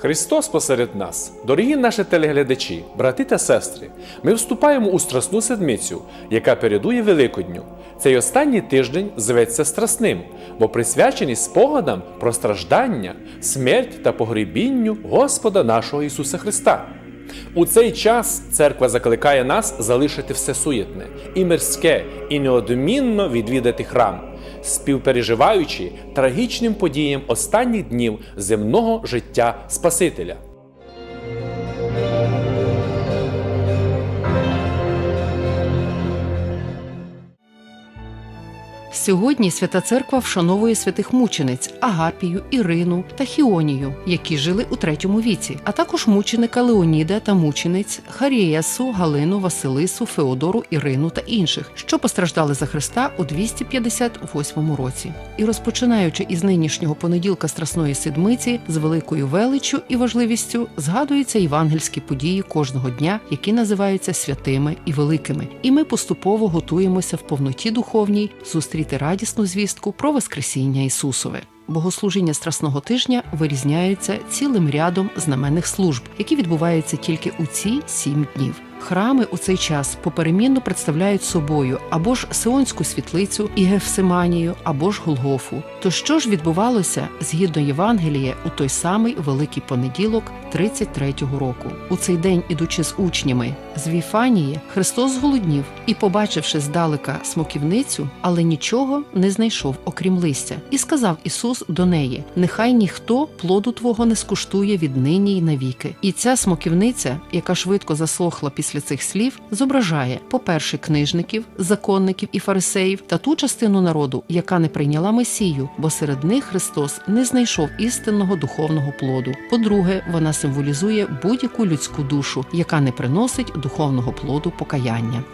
Христос посеред нас, дорогі наші телеглядачі, брати та сестри, ми вступаємо у страсну седмицю, яка передує Великодню. Цей останній тиждень зветься страсним, бо присвячений спогадам про страждання, смерть та погребінню Господа нашого Ісуса Христа. У цей час церква закликає нас залишити все суєтне і мирське, і неодмінно відвідати храм, співпереживаючи трагічним подіям останніх днів земного життя Спасителя. Сьогодні Свята Церква вшановує святих мучениць Агапію, Ірину та Хіонію, які жили у третьому віці, а також мученика Леоніда та мучениць Харієсу, Галину, Василису, Феодору, Ірину та інших, що постраждали за Христа у 258 році. І розпочинаючи із нинішнього понеділка Страсної Седмиці з великою величчю і важливістю згадуються євангельські події кожного дня, які називаються святими і великими. І ми поступово готуємося в повноті духовній зустріти радісну звістку про Воскресіння Ісусове. Богослужіння Страсного тижня вирізняється цілим рядом знаменних служб, які відбуваються тільки у ці сім днів. Храми у цей час поперемінно представляють собою або ж Сионську світлицю і Гефсиманію, або ж Голгофу. То що ж відбувалося згідно Євангелія у той самий великий понеділок 33-го року? У цей день, ідучи з учнями з Віфанії, Христос зголоднів і, побачивши здалека смоківницю, але нічого не знайшов, окрім листя, і сказав Ісус до неї: Нехай ніхто плоду твого не скуштує віднині й навіки. І ця смоківниця, яка швидко засохла після цих слів, зображає, по-перше, книжників, законників і фарисеїв та ту частину народу, яка не прийняла Месію, бо серед них Христос не знайшов істинного духовного плоду. По-друге, вона символізує будь-яку людську душу, яка не приносить духовного плоду покаяння.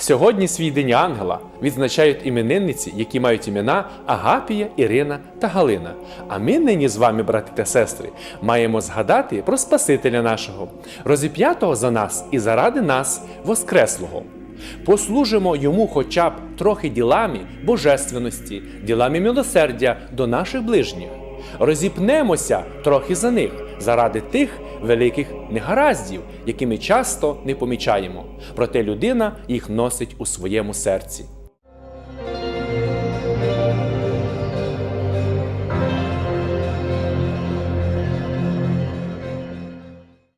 Сьогодні свій день ангела відзначають іменинниці, які мають імена Агапія, Ірина та Галина. А ми нині з вами, брати та сестри, маємо згадати про Спасителя нашого, розіп'ятого за нас і заради нас Воскреслого. Послужимо йому хоча б трохи ділами божественності, ділами милосердя до наших ближніх. Розіпнемося трохи за них, заради тих великих негараздів, які ми часто не помічаємо. Проте людина їх носить у своєму серці.